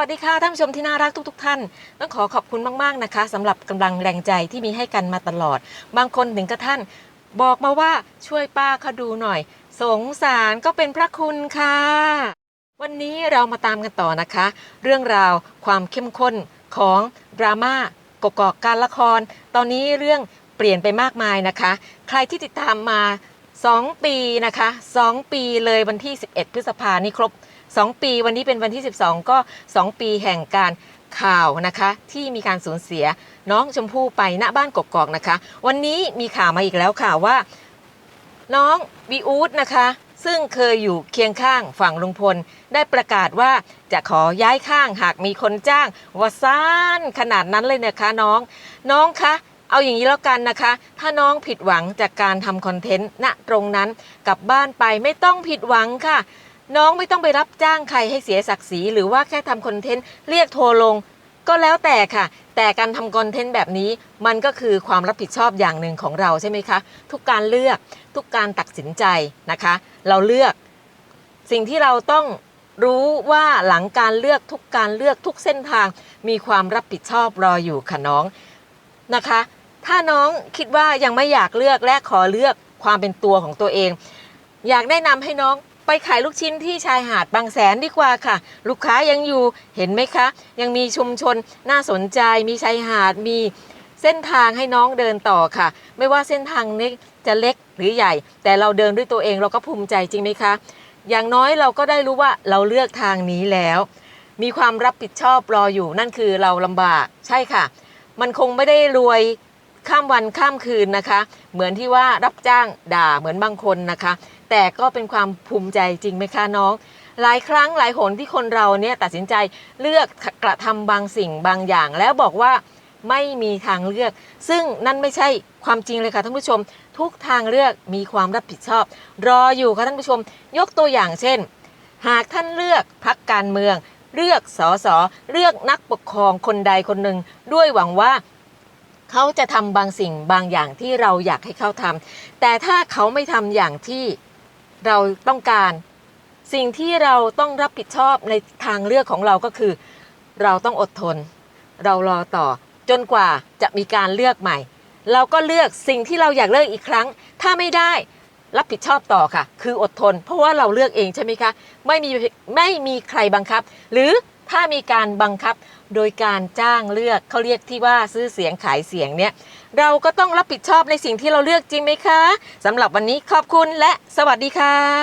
วัสดีค่ะท่านผู้ชมที่น่ารักทุกๆท่าน ต้องขอขอบคุณมากๆนะคะสำหรับกำลังแรงใจที่มีให้กันมาตลอด บางคนถึงกระท่านบอกมาว่าช่วยป้าเขาดูหน่อย สงสารก็เป็นพระคุณค่ะ วันนี้เรามาตามกันต่อนะคะ เรื่องราวความเข้มข้นของดราม่ากกอกการละคร ตอนนี้เรื่องเปลี่ยนไปมากมายนะคะ ใครที่ติดตามมา 2 ปีนะคะ 2 ปีเลยวันที่ 11 พฤษภานี่ครบ 2 ปีวันนี้เป็นวันที่ 12 ก็ 2 ปีแห่งการข่าวนะคะที่มีการสูญเสียน้องชมพู่ไปณบ้านกกอกนะคะ วันนี้มีข่าวมาอีกแล้วค่ะว่า น้องวีอูดนะคะ ซึ่งเคยอยู่เคียงข้างฝั่งลุงพล ได้ประกาศว่าจะขอย้ายข้างหากมีคนจ้างว่าซ่านขนาดนั้นเลยนะคะน้อง น้องคะ เอาอย่างนี้แล้วกันนะคะ ถ้าน้องผิดหวังจากการทำคอนเทนต์ณตรงนั้นกลับบ้านไปไม่ต้องผิดหวังค่ะ น้องไม่ต้องไปรับจ้างใครให้เสียศักดิ์ศรีหรือว่าแค่ทำคอนเทนต์เรียกโทรลง ก็แล้วแต่ค่ะ แต่การทำคอนเทนต์แบบนี้ มันก็คือความรับผิดชอบอย่างหนึ่งของเราใช่ไหมคะ ทุกการเลือกทุกการตัดสินใจนะคะ เราเลือกสิ่งที่เราต้องรู้ว่าหลังการเลือกทุกการเลือกทุกเส้นทาง มีความรับผิดชอบรออยู่ค่ะน้องนะคะ ถ้าน้องคิดว่ายังไม่อยากเลือกและขอเลือกความเป็นตัวของตัวเอง อยากแนะนำให้น้องไปขายลูกชิ้นที่ชายหาดบางแสนดีกว่าค่ะ ลูกค้ายังอยู่เห็นไหมคะ ยังมีชุมชนน่าสนใจ มีชายหาดมีเส้นทางให้น้องเดินต่อค่ะ ไม่ว่าเส้นทางนี้จะเล็กหรือใหญ่ แต่เราเดินด้วยตัวเองเราก็ภูมิใจจริงไหมคะ อย่างน้อยเราก็ได้รู้ว่าเราเลือกทางนี้แล้ว มีความรับผิดชอบรออยู่นั่นคือเราลำบากใช่ค่ะ มันคงไม่ได้รวย ข้ามวันข้ามคืนนะคะ เหมือนที่ว่ารับจ้างด่าเหมือนบางคนนะคะ แต่ก็เป็นความภูมิใจจริงไหมคะน้อง หลายครั้งหลายหนที่คนเราเนี่ยตัดสินใจเลือกกระทำบางสิ่งบางอย่าง แล้วบอกว่าไม่มีทางเลือก ซึ่งนั่นไม่ใช่ความจริงเลยค่ะท่านผู้ชม ทุกทางเลือกมีความรับผิดชอบ รออยู่ค่ะท่านผู้ชม ยกตัวอย่างเช่น หากท่านเลือกพักการเมือง เลือกสอสอเลือกนักปกครองคนใดคนหนึ่ง ด้วยหวังว่า เขาจะทำบางสิ่งบางอย่างที่เราอยากให้เขาทำแต่ถ้าเขาไม่ทำอย่างที่เราต้องการ สิ่งที่เราต้องรับผิดชอบในทางเลือกของเราก็คือ เราต้องอดทน เรารอต่อจนกว่าจะมีการเลือกใหม่ เราก็เลือกสิ่งที่เราอยากเลือกอีกครั้ง ถ้าไม่ได้รับผิดชอบต่อค่ะ คืออดทน เพราะว่าเราเลือกเองใช่ไหมคะ ไม่มีไม่มีใครบังคับ หรือ ถ้ามีการบังคับโดยการจ้างเลือกเขาเรียกที่ว่าซื้อเสียงขายเสียงเนี่ยเราก็ต้องรับผิดชอบในสิ่งที่เราเลือกจริงไหมคะสำหรับวันนี้ขอบคุณและสวัสดีค่ะ